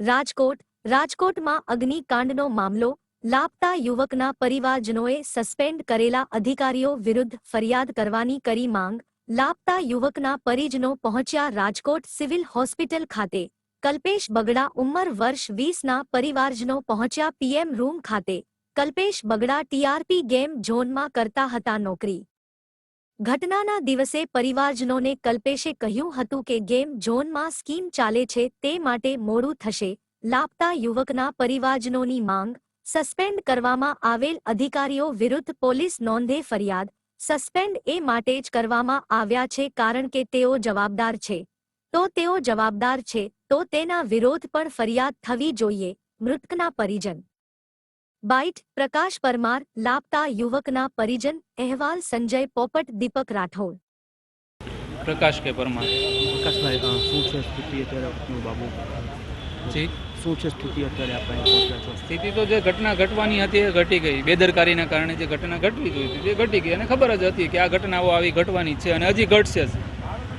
રાજકોટ, રાજકોટમાં અગ્નિકાંડનો મામલો, લાપતા યુવકના પરિવારજનોએ સસ્પેન્ડ કરેલા અધિકારીઓ વિરુદ્ધ ફરિયાદ કરવાની કરી માંગ, લાપતા યુવકના પરિજનો પહોંચ્યા રાજકોટ સિવિલ હોસ્પિટલ ખાતે. કલ્પેશ બગડા ઉંમર વર્ષ વીસના પરિવારજનો પહોંચ્યા પીએમ રૂમ ખાતે. કલ્પેશ બગડા ટીઆરપી ગેમ ઝોનમાં કરતા હતા નોકરી. ઘટનાના દિવસે પરિવારજનોને કલ્પેશે કહ્યું હતું કે ગેમ ઝોનમાં સ્કીમ ચાલે છે તે માટે મોડું થશે. લાપતા યુવકના પરિવારજનોની માંગ, સસ્પેન્ડ કરવામાં આવેલ અધિકારીઓ વિરુદ્ધ પોલીસ નોંધે ફરિયાદ, સસ્પેન્ડ એ માટે જ કરવામાં આવ્યા છે કારણ કે તેઓ જવાબદાર છે. તો તેઓ જવાબદાર છે, તો તેના વિરોધ પણ ફરિયાદ થવી જોઈએ, મૃતકના પરિજન બાઇટ પ્રકાશ પરમાર લાપતા યુવકના પરિજન અહેવાલ સંજય પોપટ દીપક રાઠોડ. પ્રકાશ કે પરમાર? પ્રકાશભાઈ શું છે સ્થિતિ અત્યારે આપનું બાબુ? જી? શું છે સ્થિતિ અત્યારે આપણે પહોંચ્યા છો? સ્થિતિ તો જે ઘટના ઘટવાની હતી એ ઘટી ગઈ. બેદરકારીના કારણે જે ઘટના ઘટવી જોઈતી હતી તે ઘટી ગઈ અને ખબર જ હતી કે આ ઘટનાઓ આવી ઘટવાની છે અને હજી ઘટશે જ.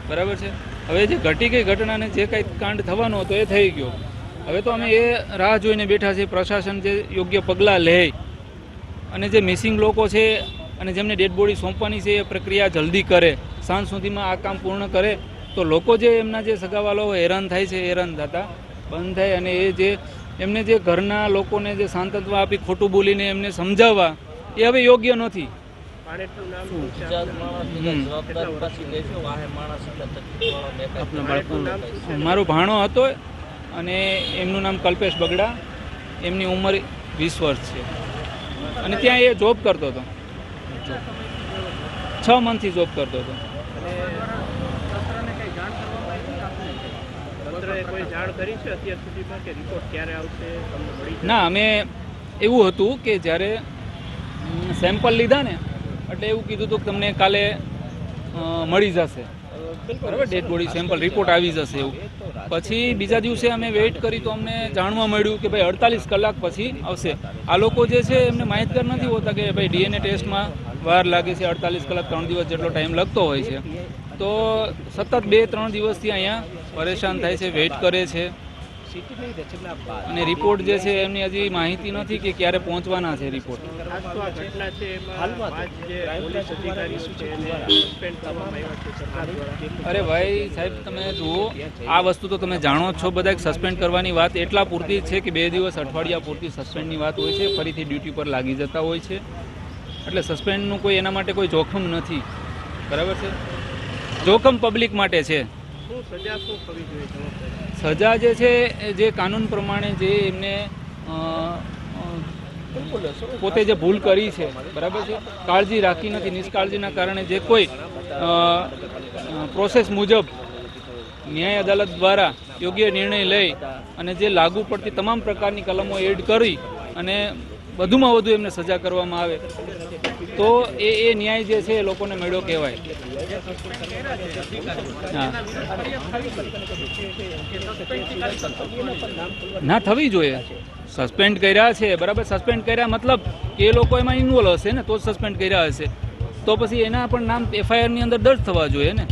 બરાબર છે? હવે જે ઘટી ગઈ ઘટનાને જે કંઈ કાંડ થવાનો હતો એ થઈ ગયો. હવે તો અમે એ રાહ જોઈને બેઠા છીએ પ્રશાસન જે યોગ્ય પગલાં લે અને જે મિસિંગ લોકો છે અને જેમને ડેડ બોડી સોંપવાની છે એ પ્રક્રિયા જલ્દી કરે સાંજ સુધીમાં આ કામ પૂર્ણ કરે તો લોકો જે એમના જે સગાવાલાઓ હેરાન થાય છે એ હેરાન થતા બંધ થાય અને એ જે એમને જે ઘરના લોકોને જે સાંતત્વ આપી ખોટું બોલીને એમને સમજાવવા એ હવે યોગ્ય નથી. મારો ભાણો હતો અને એમનું નામ કલ્પેશ બગડા. એમની ઉંમર વીસ વર્ષ છે. અને ત્યાં એ જોબ કરતો હતો. છ મંથથી જોબ કરતો હતો? ના અમે એવું હતું કે જ્યારે સેમ્પલ લીધા ને એટલે એવું કીધું હતું કે તમને કાલે મળી જશે. બરાબર? ડેડ બોડી સેમ્પલ રિપોર્ટ આવી જશે એવું. પછી બીજા દિવસે અમે વેઇટ કરી તો અમને જાણવા મળ્યું કે ભાઈ અડતાલીસ કલાક પછી આવશે. આ લોકો જે છે એમને માહિતગાર નથી હોતા કે ભાઈ ડીએનએ ટેસ્ટમાં વાર લાગે છે, અડતાલીસ કલાક ત્રણ દિવસ જેટલો ટાઈમ લાગતો હોય છે. તો સતત બે ત્રણ દિવસથી અહીંયા પરેશાન થાય છે વેઇટ કરે છે. અને રિપોર્ટ જે છે એમની હજી માહિતી નથી કે ક્યારે પહોંચવાના છે રિપોર્ટ અરે ભાઈ સાહેબ તમે જુઓ આ વસ્તુ તો તમે જાણો છો બધા સસ્પેન્ડ કરવાની વાત એટલા પૂરતી છે કે બે દિવસ અઠવાડિયા પૂરતી સસ્પેન્ડની વાત હોય છે ફરીથી ડ્યુટી પર લાગી જતા હોય છે. એટલે સસ્પેન્ડનું કોઈ એના માટે કોઈ જોખમ નથી. બરાબર છે? જોખમ પબ્લિક માટે છે. શું સજા શું થવી જોઈએ? સજા જે છે જે કાનૂન પ્રમાણે જે એમને પોતે જે ભૂલ કરી છે, બરાબર છે? કાળજી રાખી નથી, નિષ્કાળજીના કારણે જે કોઈ પ્રોસેસ મુજબ ન્યાય અદાલત દ્વારા યોગ્ય નિર્ણય લઈ અને જે લાગુ પડતી તમામ પ્રકારની કલમો એડ કરી અને વધુમાં વધુ એમને સજા કરવામાં આવે. તો એ એ ન્યાય જે છે એ લોકોને મેળો કહેવાય. ના, થવી જોઈએ. સસ્પેન્ડ કર્યા છે, બરાબર? સસ્પેન્ડ કર્યા મતલબ એ લોકો એમાં ઇન્વોલ્વ હશે ને, તો સસ્પેન્ડ કર્યા હશે. તો પછી એના પણ નામ એફઆઈઆરની અંદર દર્જ થવા જોઈએ ને?